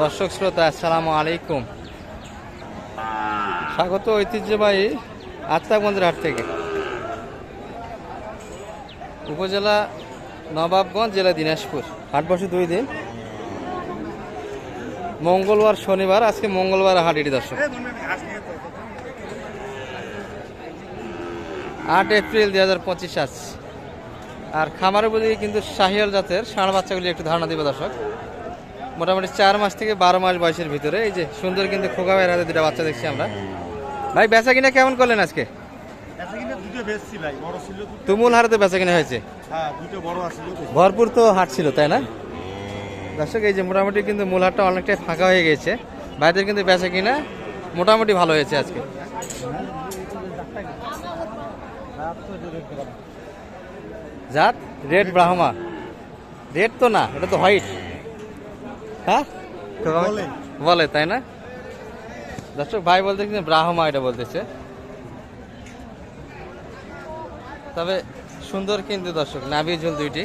দর্শক শ্রোতা, আসসালামু আলাইকুম। স্বাগত ঐতিহ্যবাহী আত্মাগঞ্জের হাট থেকে। উপজেলা নবাবগঞ্জ, জেলা দিনাজপুর। হাট বসে দুই দিন। মঙ্গলবার শনিবার, আজকে মঙ্গলবার হাট এটি দর্শক। আট এপ্রিল দুই হাজার পঁচিশ আজ। আর খামারের প্রতি কিন্তু শাহিয়াল জাতের ষাঁড় বাচ্চাগুলি একটু ধারণা দিবে দর্শক। মোটামুটি চার মাস থেকে বারো মাস বয়সের ভিতরে। এই যে সুন্দর কিন্তু খোকা ভাইয়ের হাতে দুটা বাচ্চা দেখছি আমরা। ভাই বেচা কিনা কেমন করলেন আজকে? তুমুল হারতে বেচা কিনা হয়েছে। হ্যাঁ। ভরপুর তো হাট ছিল তাই না? দর্শক এই যে মোটামুটি কিন্তু মূল হাটটা অনেকটাই ফাঁকা হয়ে গেছে। ভাইদের কিন্তু বেচা কিনা মোটামুটি ভালো হয়েছে আজকে। জাত রেড ব্রাহ্মা। রেড তো না এটা তো হোয়াইট। হ্যাঁ? বলে। তাই না? দর্শক ভাই বলতে কিন্তু ব্রাহ্মা এটা বলতেছে। তবে সুন্দর কিন্তু দর্শক নাভি ঝুল দুইটি।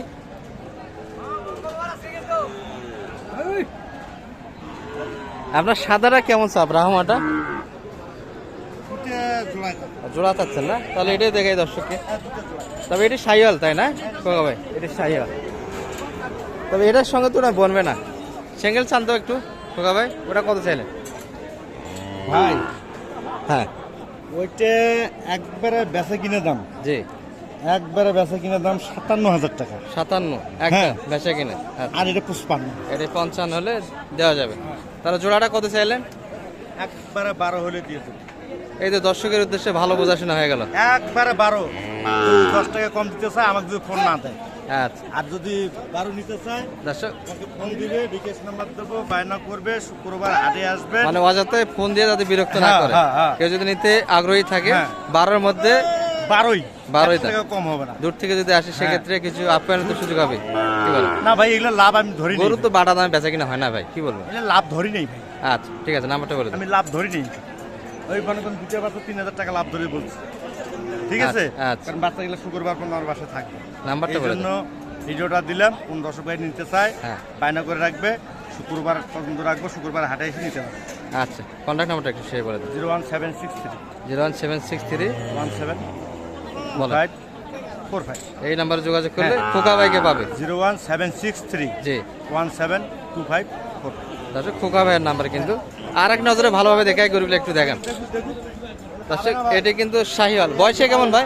আপনার সাদাটা কেমন চা ব্রাহ্মাটা? দুটো জোড়ায় জোড়া চাচ্ছেন না? তাহলে এটাই দেখাই দর্শককে। হ্যাঁ তবে এটি সাইয়াল তাই না? ভাই এটি সাইয়াল তবে এটার সঙ্গে তো ওটা বনবে না। সিঙ্গেল চান তো একটু। কোকা ভাই ওটা কত চাইলেন ভাই। হ্যাঁ। ওইটা একবারে বেচা কিনে দাম। জি। একবারে বেচা কিনে দাম সাতান্ন হাজার টাকা। সাতান্ন হ্যাঁ। বেচা কিনে। আচ্ছা। আর এটা পুষ্পান্ন এটা পঞ্চান্ন হলে দেওয়া যাবে। তাহলে জোড়াটা কত চাইলেন একবারে বারো হলে দিয়েছে এই তো দর্শকের উদ্দেশ্যে ভালো বোঝাশোনা হয়ে গেল। একবারে বারো। দশ টাকা কম দিতে চায় আমাকে যদি ফোন না দেয়। আচ্ছা। আর যদি বারো নিতে চায় দর্শক। ফোন দিবে বিকাশ নাম্বার দেবো বায়না করবে শুক্রবার হাটে আসবে। মানে অজাতে ফোন দিয়ে যাতে বিরক্ত না হ্যাঁ, করে। হ্যাঁ, হ্যাঁ। কেউ যদি নিতে আগ্রহী থাকে। বারোর মধ্যে বারোই। বারোই টাকা কম হবে না। দূর থেকে যদি আসে সেক্ষেত্রে কিছু আপ্যায়নের সুযোগ হবে। কি বলেন? না ভাই এগুলো লাভ আমি ধরি গরু তো বাটা দামে বেচা কিনা হয় না ভাই কি বলব এটা লাভ ধরি নেই ভাই। আচ্ছা ঠিক আছে নাম্বারটা বলে আমি লাভ ধরি নেই। ওই মনে করেন দুটো বাচ্চা তিন হাজার টাকা লাভ ধরে বলছি। ঠিক আছে? আচ্ছা, আচ্ছা। কারণ বাচ্চাগুলো শুক্রবার পর্যন্ত আমার বাসায় থাকবে। নাম্বারটা বলে জন্য ভিডিওটা দিলাম কোন দর্শক ভাই নিতে চায় হ্যাঁ। বায়না করে রাখবে শুক্রবার পর্যন্ত রাখব শুক্রবার হাটে এসে নিতে পারবে আচ্ছা কন্ট্যাক্ট নাম্বারটা একটু শেয়ার করে দিন zero one seven six three. Zero one seven six three. One seven five four five. এই নাম্বারে যোগাযোগ করলে হ্যাঁ। খোকা ভাইকে পাবে। Zero one seven six three. জি। One seven two five four. খোকা ভাইয়ের নাম্বার কিন্তু আর এক নজরে ভালোভাবে দেখাই গরুগুলো একটু দেখান। দর্শক এটি কিন্তু শাহিওয়াল। বয়সে কেমন ভাই?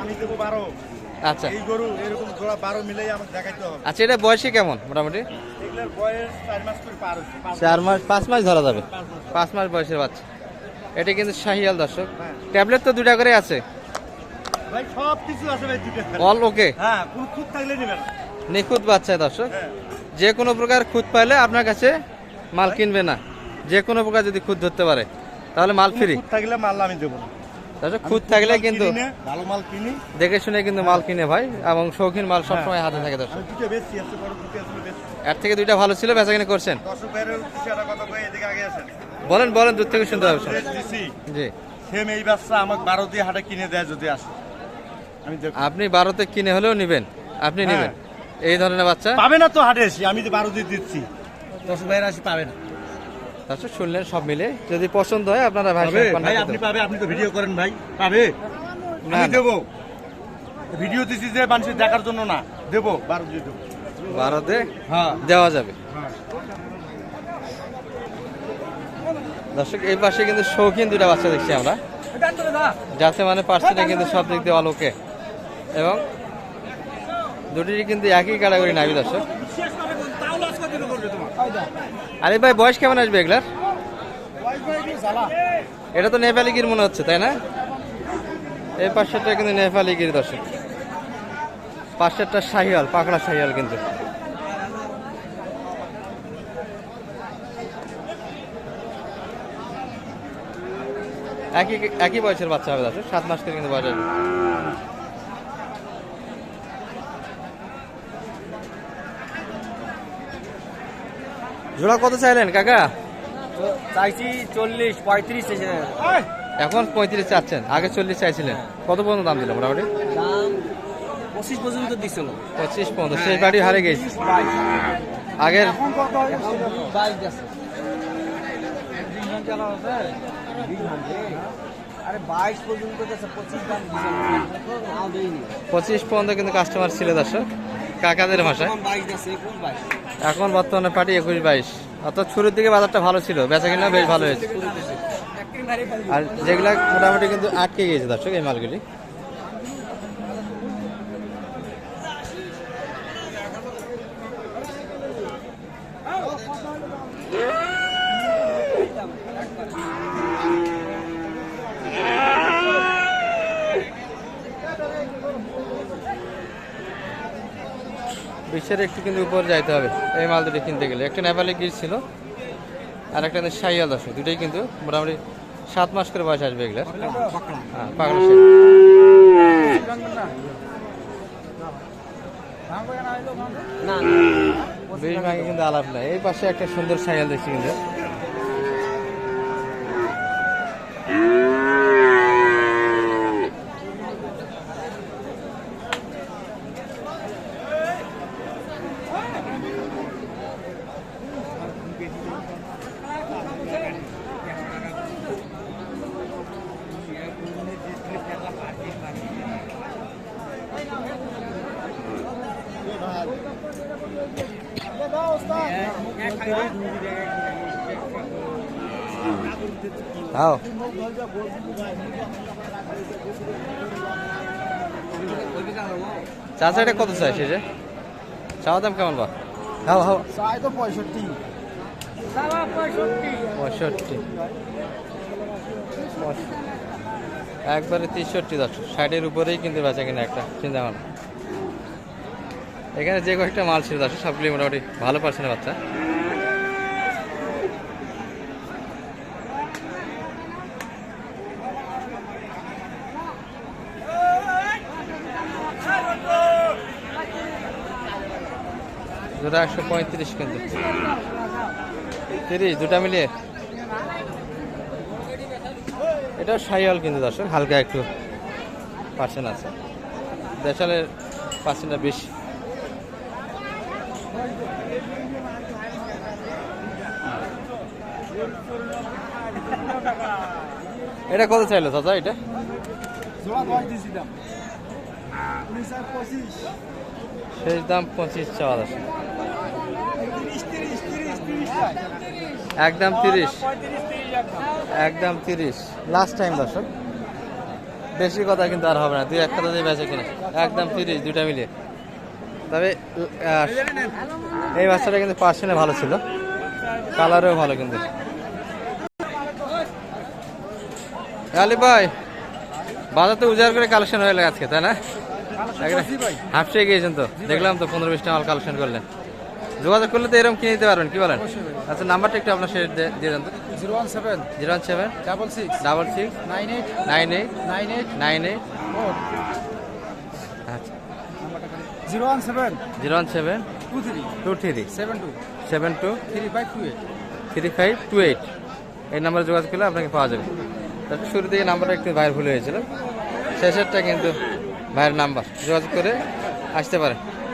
আচ্ছা। এই গরু এরকম জোড়া বারো মিলেই আমাকে দেখাইতে হবে। আচ্ছা এটা বয়সে কেমন মোটামুটি? এগুলোর বয়স চার মাস করে পার হচ্ছে পাঁচ মাস ধরা যাবে? পাঁচ মাস। বয়সের বাচ্চা। এটা কিন্তু শাহিয়াল দর্শক। হ্যাঁ। ট্যাবলেট তো দুটা করে আছে? ভাই সব কিছু আছে ভাই দুটো অল ওকে হ্যাঁ কোন খুব থাকলে নেবেন। নিখুঁত বাচ্চা দর্শক। হ্যাঁ। যে কোনো প্রকার খুঁত পাইলে আপনার কাছে মাল কিনবে না। যে কোনো প্রকার যদি খুঁত ধরতে পারে তাহলে মাল ফ্রি থাকলে মাল আমি দেবো খুব থাকলে কিন্তু কিনি ভালো মাল কিনি। দেখে শুনে কিন্তু মাল কিনে ভাই এবং শৌখিন মাল সবসময় হাতে থাকে দর্শক। এর থেকে দুইটা ভালো ছিল বেচা কিনে করছেন বলেন বলেন দূর থেকে শুনতে হবে। জি। সেম এই বাচ্চা আমাকে বারো দিয়ে হাটে কিনে দেয় যদি আসে। আমি আপনি বারোতে কিনে হলেও নেবেন আপনি হ্যাঁ। নেবেন। এই ধরনের বাচ্চা? পাবে না তো হাটে এসে আমি যে বারো দিয়ে দিচ্ছি। দর্শক ভাইয়ের আসি পাবে না। দর্শক শুনলেন সব মিলে। যদি পছন্দ হয় আপনারা ভাই ভাই আপনি পাবে আপনি তো ভিডিও করেন ভাই। পাবে? আমি। দেবো। ভিডিও দিচ্ছি যে মানুষের দেখার জন্য না। দেবো দিয়ে দেবো। বারোতে হ্যাঁ। দেওয়া যাবে। হ্যাঁ। দর্শক এই পাশে কিন্তু শৌখিন দুটা বাচ্চা দেখছি আমরা। যাতে মানে পার্সেন্টে কিন্তু সব দিক দিয়ে অলোকে এবং দুটিরই কিন্তু একই ক্যাটাগরি নাবি দর্শক। আরে ভাই, বয়স কেমন আসবে এগুলার? এটা তো নেপালি গির মনে হচ্ছে, তাই না? এই পাশেরটা কিন্তু নেপালি গির, দর্শক। পাশেরটা শাহিয়াল পাকড়া শাহিয়াল কিন্তু। একই একই বয়সের বাচ্চা হবে, দর্শক। সাত মাস করে কিন্তু বয়স হবে। জোড়া কত চাইলেন কাকা? চাইছি চল্লিশ পঁয়ত্রিশ এখন পঁয়ত্রিশ চাচ্ছেন আগে চল্লিশ চাইছিলেন। কত পর্যন্ত দাম দিল মোটামুটি? দাম পঁচিশ পর্যন্ত দিছিল। পঁচিশ পর্যন্ত সেই বাড়ি হারে গেছি। আগের পঁচিশ পর্যন্ত কিন্তু কাস্টমার ছিল দর্শক। কাকাদের ভাষায়। এখন বর্তমানে পার্টি একুশ বাইশ। অর্থাৎ শুরুর দিকে বাজারটা ভালো ছিল বেচা কিনা বেশ ভালো হয়েছে। আর যেগুলা মোটামুটি কিন্তু আটকে গিয়েছে দর্শক এই মালগুলি। বিশ্বের একটু কিন্তু উপরে যাইতে হবে। এই মাল দুটি কিনতে গেলে। একটা নেপালি গির ছিল আর একটা সাইয়াল দশ দুটোই কিন্তু মোটামুটি সাত মাস করে বয়স আসবে এগুলো হ্যাঁ পাগলা না বেশ কিন্তু আলাপ নাই। এই পাশে একটা সুন্দর সাইয়াল দেখছি কিন্তু। তাও। চাচা এটা কত চাই সে চাওয়া দাম কেমন বা? হাও হাও চাই তো পঁয়ষট্টি। পঁয়ষট্টি। একবারে তেষট্টি দশ। ষাটের উপরেই কিন্তু বেচা কিনা একটা চিন্তা ভাবনা। এখানে যে কয়েকটা মাল ছিল দশ সবগুলি মোটামুটি ভালো পার্সেন্ট বাচ্চা। দুটা একশো পঁয়ত্রিশ কিন্তু। তিরিশ, দুটা মিলিয়ে। এটাও সাইয়াল কিন্তু দর্শক, হালকা একটু পার্সেন্ট আছে। দেশালের পার্সেন্টটা বেশি। এটা কত চাইলো চাচা এটা? শেষ দাম পঁচিশ চাওয়া একদম তিরিশ। একদম তিরিশ। লাস্ট টাইম দর্শক। বেশি কথা কিন্তু আর হবে না। দুই এক কথা দিয়ে বেঁচে কিনা একদম তিরিশ, দুইটা মিলিয়ে। তবে এই বাচ্চাটা কিন্তু পার্সেন্টে ভালো ছিল। কালারেও ভালো কিন্তু। আলি ভাই বাজার তো উজাড় করে কালেকশন হয়ে গেল আজকে, তাই না? হাফসে গিয়েছেন তো? দেখলাম তো পনেরো বিশটা মাল কালেকশন করলেন। যোগাযোগ করলে তো এরকম কিনে নিতে পারবেন কি বলেন? আচ্ছা নাম্বারটা একটু আপনার শেয়ার দিয়ে দেন তো। Zero one seven zero one seven double six double six nine eight nine eight nine eight nine eight আচ্ছা। Zero one seven zero one seven two three two three seven two seven two three five two eight three five two eight. এই নাম্বারে যোগাযোগ করলে আপনাকে পাওয়া যাবে। তার শুরু থেকে নাম্বারটা একটু বাইরে ভুল হয়েছিল। শেষেরটা কিন্তু ভাইয়ের নাম্বার যোগাযোগ করে আসতে পারে।